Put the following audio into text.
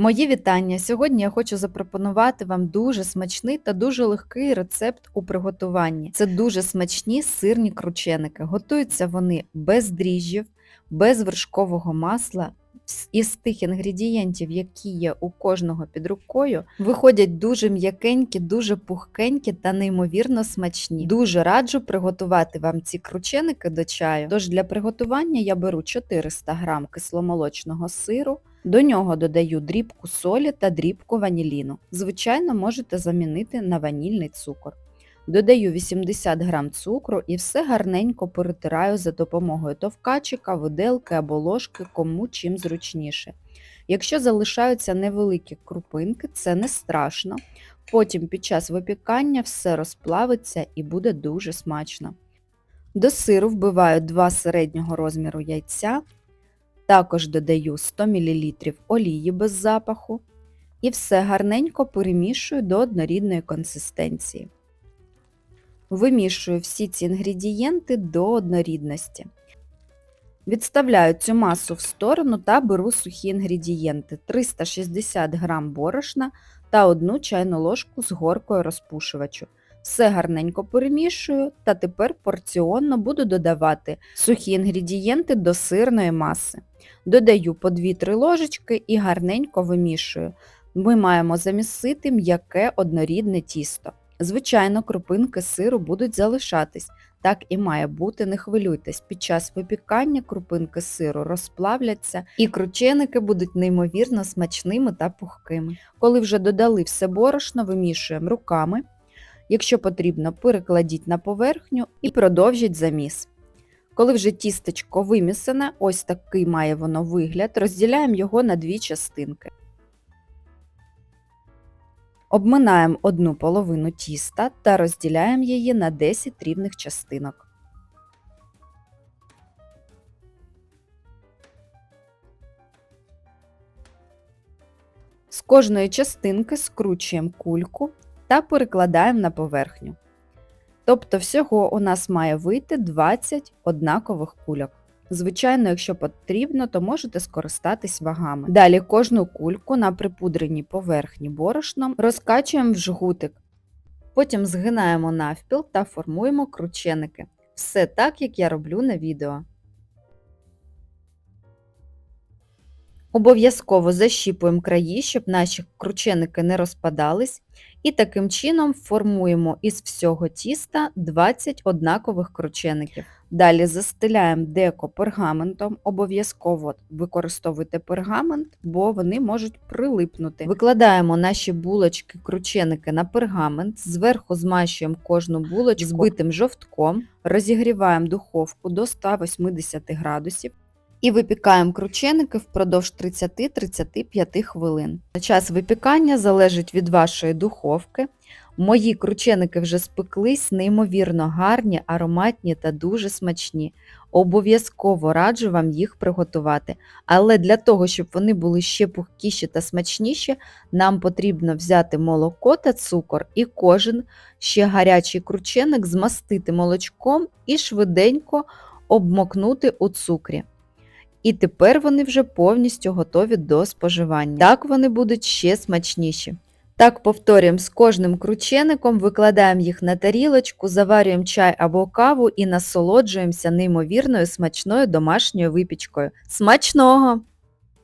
Мої вітання! Сьогодні я хочу запропонувати вам дуже смачний та дуже легкий рецепт у приготуванні. Це дуже смачні сирні крученики. Готуються вони без дріжджів, без вершкового масла. Із тих інгредієнтів, які є у кожного під рукою, виходять дуже м'якенькі, дуже пухкенькі та неймовірно смачні. Дуже раджу приготувати вам ці крученики до чаю. Тож для приготування я беру 400 г кисломолочного сиру, до нього додаю дрібку солі та дрібку ваніліну. Звичайно, можете замінити на ванільний цукор. Додаю 80 г цукру і все гарненько перетираю за допомогою товкачика, виделки або ложки, кому чим зручніше. Якщо залишаються невеликі крупинки, це не страшно. Потім під час випікання все розплавиться і буде дуже смачно. До сиру вбиваю 2 середнього розміру яйця, також додаю 100 мл олії без запаху і все гарненько перемішую до однорідної консистенції. Вимішую всі ці інгредієнти до однорідності. Відставляю цю масу в сторону та беру сухі інгредієнти 360 г борошна та 1 чайну ложку з горкою розпушувачу. Все гарненько перемішую та тепер порціонно буду додавати сухі інгредієнти до сирної маси. Додаю по 2-3 ложечки і гарненько вимішую. Ми маємо замісити м'яке однорідне тісто. Звичайно, крупинки сиру будуть залишатись, так і має бути, не хвилюйтесь. Під час випікання крупинки сиру розплавляться і крученики будуть неймовірно смачними та пухкими. Коли вже додали все борошно, вимішуємо руками. Якщо потрібно, перекладіть на поверхню і продовжіть заміс. Коли вже тістечко вимісане, ось такий має воно вигляд, розділяємо його на дві частинки. Обминаємо одну половину тіста та розділяємо її на 10 рівних частинок. З кожної частинки скручуємо кульку та перекладаємо на поверхню. Тобто всього у нас має вийти 20 однакових кульок. Звичайно, якщо потрібно, то можете скористатись вагами. Далі кожну кульку на припудреній поверхні борошном розкачуємо в жгутик. Потім згинаємо навпіл та формуємо крученики. Все так, як я роблю на відео. Обов'язково защіпуємо краї, щоб наші крученики не розпадались. І таким чином формуємо із всього тіста 20 однакових кручеників. Далі застеляємо деко пергаментом, обов'язково використовуйте пергамент, бо вони можуть прилипнути. Викладаємо наші булочки, крученики на пергамент, зверху змащуємо кожну булочку збитим жовтком, розігріваємо духовку до 180 градусів. І випікаємо крученики впродовж 30-35 хвилин. Час випікання залежить від вашої духовки. Мої крученики вже спеклись, неймовірно гарні, ароматні та дуже смачні. Обов'язково раджу вам їх приготувати. Але для того, щоб вони були ще пухкіші та смачніші, нам потрібно взяти молоко та цукор і кожен ще гарячий крученик змастити молочком і швиденько обмокнути у цукрі. І тепер вони вже повністю готові до споживання. Так вони будуть ще смачніші. Так повторюємо з кожним кручеником, викладаємо їх на тарілочку, заварюємо чай або каву і насолоджуємося неймовірною смачною домашньою випічкою. Смачного!